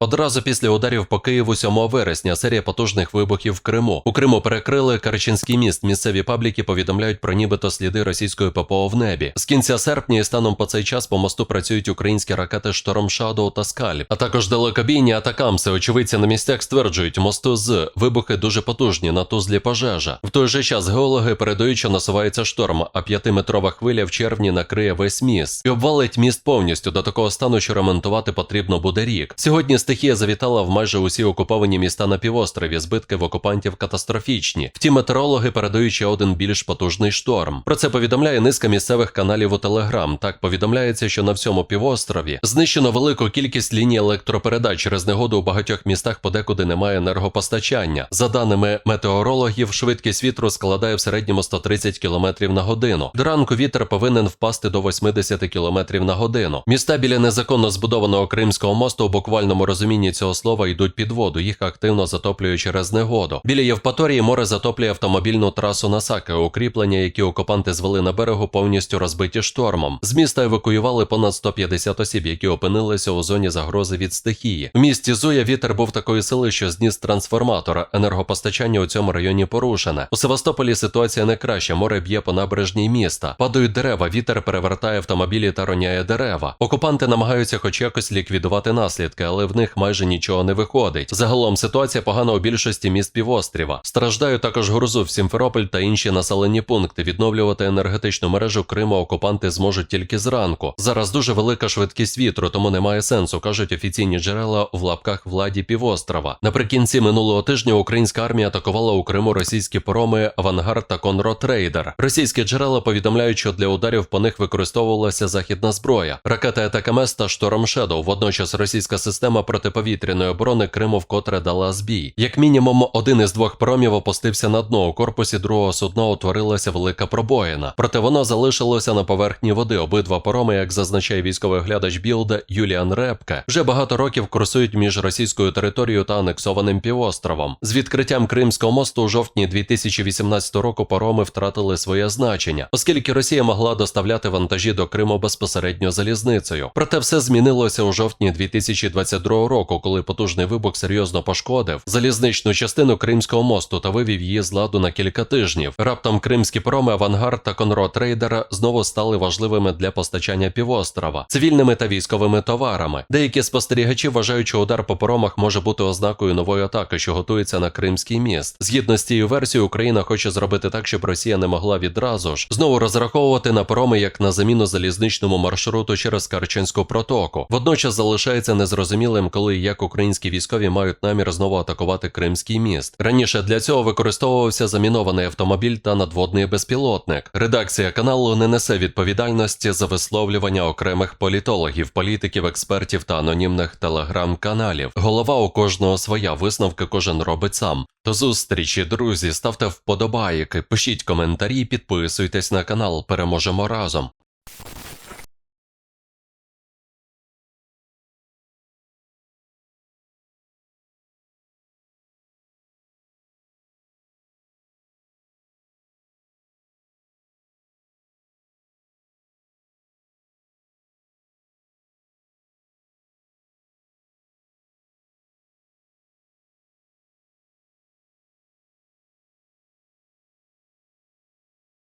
Одразу після ударів по Києву 7 вересня серія потужних вибухів в Криму. У Криму перекрили Карачинський міст. Місцеві пабліки повідомляють про нібито сліди російської ППО в небі. З кінця серпня і станом по цей час по мосту працюють українські ракети Шторм Shadow та Скальп, а також далекобійні атакамси. Очевидці на місцях стверджують, мосту з вибухи дуже потужні на тузлі пожежа. В той же час геологи передають, що насувається шторм, а п'ятиметрова хвиля в червні накриє весь міст і обвалить міст повністю до такого стану, що ремонтувати потрібно буде рік. Сьогодні стихія завітала в майже усі окуповані міста на півострові. Збитки в окупантів катастрофічні. Втім, метеорологи передають ще один більш потужний шторм. Про це повідомляє низка місцевих каналів у Телеграм. Так повідомляється, що на всьому півострові знищено велику кількість ліній електропередач через негоду у багатьох містах подекуди немає енергопостачання. За даними метеорологів, швидкість вітру складає в середньому 130 км на годину. До ранку вітер повинен впасти до 80 км на годину. Міста біля незаконно збудованого Кримського мосту у буквальному розумінні цього слова йдуть під воду. Їх активно затоплює через негоду. Біля Євпаторії море затоплює автомобільну трасу Насаки. Укріплення, які окупанти звели на берегу, повністю розбиті штормом. З міста евакуювали понад 150 осіб, які опинилися у зоні загрози від стихії. В місті Зуя вітер був такої сили, що зніс трансформатор. Енергопостачання у цьому районі порушене. У Севастополі ситуація не краща. Море б'є по набережній міста. Падають дерева, вітер перевертає автомобілі та роняє дерева. Окупанти намагаються хоч якось ліквідувати наслідки, але в них майже нічого не виходить. Загалом ситуація погана у більшості міст півостріва. Страждають також Грузов, Сімферополь та інші населені пункти. Відновлювати енергетичну мережу Криму окупанти зможуть тільки зранку. Зараз дуже велика швидкість вітру, тому немає сенсу, кажуть офіційні джерела в лапках владі півострова. Наприкінці минулого тижня українська армія атакувала у Криму російські пороми Авангард та Конрод Рейдер. Російські джерела повідомляють, що для ударів по них використовувалася західна зброя, ракети Атакамес та Шторм Шедоу. Водночас російська система протиповітряної оборони Криму вкотре дала збій. Як мінімум, один із двох промів опустився на дно. У корпусі другого судна утворилася велика пробоїна. Проте воно залишилося на поверхні води. Обидва пороми, як зазначає військовий глядач Білда Юліан Репке, вже багато років курсують між російською територією та анексованим півостровом. З відкриттям Кримського мосту у жовтні 2018 року пороми втратили своє значення, оскільки Росія могла доставляти вантажі до Криму безпосередньо залізницею. Проте все змінилося у жовтні 2022 року, коли потужний вибух серйозно пошкодив залізничну частину Кримського мосту та вивів її з ладу на кілька тижнів. Раптом кримські пороми Авангард та Конрод Рейдера знову стали важливими для постачання півострова, цивільними та військовими товарами. Деякі спостерігачі вважають, що удар по поромах може бути ознакою нової атаки, що готується на Кримський міст. Згідно з цією версією, Україна хоче зробити так, щоб Росія не могла відразу ж знову розраховувати на пороми як на заміну залізничному маршруту через Карченську протоку. Водночас залишається незрозумілим, коли як українські військові мають намір знову атакувати Кримський міст. Раніше для цього використовувався замінований автомобіль та надводний безпілотник. Редакція каналу не несе відповідальності за висловлювання окремих політологів, політиків, експертів та анонімних телеграм-каналів. Голова у кожного своя висновки кожен робить сам. До зустрічі, друзі, ставте вподобайки, пишіть коментарі, підписуйтесь на канал. Переможемо разом.